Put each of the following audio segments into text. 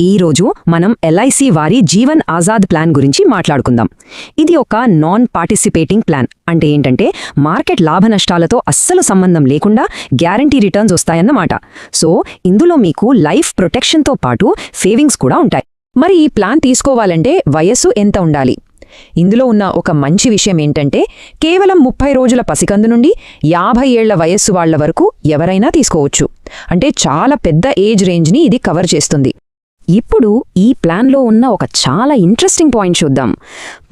ఈరోజు మనం ఎల్ఐసి వారి జీవన్ ఆజాద్ ప్లాన్ గురించి మాట్లాడుకుందాం. ఇది ఒక నాన్ పార్టిసిపేటింగ్ ప్లాన్ అంటే ఏంటంటే మార్కెట్ లాభనష్టాలతో అస్సలు సంబంధం లేకుండా గ్యారంటీ రిటర్న్స్ వస్తాయన్నమాట. సో ఇందులో మీకు లైఫ్ ప్రొటెక్షన్తో పాటు సేవింగ్స్ కూడా ఉంటాయి. మరి ఈ ప్లాన్ తీసుకోవాలంటే వయస్సు ఎంత ఉండాలి? ఇందులో ఉన్న ఒక మంచి విషయం ఏంటంటే కేవలం ముప్పై రోజుల పసికందు నుండి యాభై ఏళ్ళ వయస్సు వాళ్ళ వరకు ఎవరైనా తీసుకోవచ్చు. అంటే చాలా పెద్ద ఏజ్ రేంజ్ని ఇది కవర్ చేస్తుంది. ఇప్పుడు ఈ ప్లాన్లో ఉన్న ఒక చాలా ఇంట్రెస్టింగ్ పాయింట్ చూద్దాం.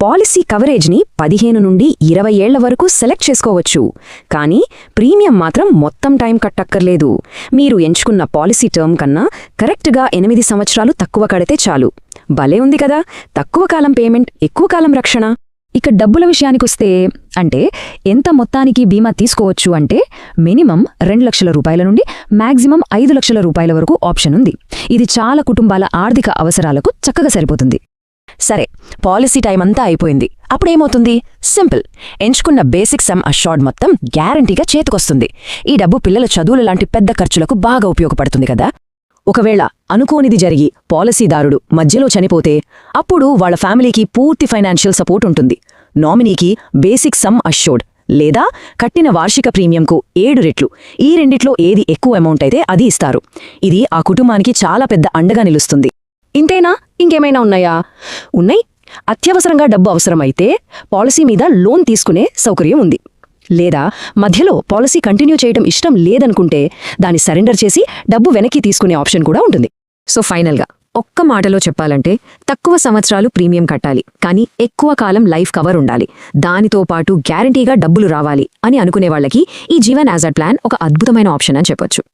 పాలసీ కవరేజ్ని పదిహేను నుండి ఇరవై ఏళ్ళ వరకు సెలెక్ట్ చేసుకోవచ్చు. కానీ ప్రీమియం మాత్రం మొత్తం టైం కట్టక్కర్లేదు. మీరు ఎంచుకున్న పాలసీ టర్మ్ కన్నా కరెక్ట్గా ఎనిమిది సంవత్సరాలు తక్కువ కడితే చాలు. భలే ఉంది కదా! తక్కువ కాలం పేమెంట్ ఎక్కువ కాలం రక్షణ. ఇక డబ్బుల విషయానికొస్తే అంటే ఎంత మొత్తానికి బీమా తీసుకోవచ్చు అంటే మినిమం రెండు లక్షల రూపాయల నుండి మాక్సిమం ఐదు లక్షల రూపాయల వరకు ఆప్షన్ ఉంది. ఇది చాలా కుటుంబాల ఆర్థిక అవసరాలకు చక్కగా సరిపోతుంది. సరే పాలసీ టైం అంతా అయిపోయింది. అప్పుడేమవుతుంది? సింపుల్. ఎంచుకున్న బేసిక్ సమ్ అషార్డ్ మొత్తం గ్యారంటీగా చేతికొస్తుంది. ఈ డబ్బు పిల్లల చదువుల లాంటి పెద్ద ఖర్చులకు బాగా ఉపయోగపడుతుంది కదా? ఒకవేళ అనుకోనిది జరిగి పాలసీదారుడు మధ్యలో చనిపోతే అప్పుడు వాళ్ళ ఫ్యామిలీకి పూర్తి ఫైనాన్షియల్ సపోర్ట్ ఉంటుంది. నామినీకి బేసిక్ సమ్ అష్యూర్డ్ లేదా కట్టిన వార్షిక ప్రీమియంకు ఏడు రెట్లు. ఈ రెండిట్లో ఏది ఎక్కువ అమౌంట్ అయితే అది ఇస్తారు. ఇది ఆ కుటుంబానికి చాలా పెద్ద అండగా నిలుస్తుంది. ఇంతేనా? ఇంకేమైనా ఉన్నాయా? ఉన్నాయి. అత్యవసరంగా డబ్బు అవసరమైతే పాలసీ మీద లోన్ తీసుకునే సౌకర్యం ఉంది. లేదా మధ్యలో పాలసీ కంటిన్యూ చేయడం ఇష్టం లేదనుకుంటే దాన్ని సరెండర్ చేసి డబ్బు వెనక్కి తీసుకునే ఆప్షన్ కూడా ఉంటుంది. సో ఫైనల్గా ఒక్క మాటలో చెప్పాలంటే తక్కువ సంవత్సరాలు ప్రీమియం కట్టాలి కానీ ఎక్కువ కాలం లైఫ్ కవర్ ఉండాలి. దానితో పాటు గ్యారంటీగా డబ్బులు రావాలి అని అనుకునే వాళ్ళకి ఈ జీవన్ యాజాడ్ ప్లాన్ ఒక అద్భుతమైన ఆప్షన్ అని చెప్పొచ్చు.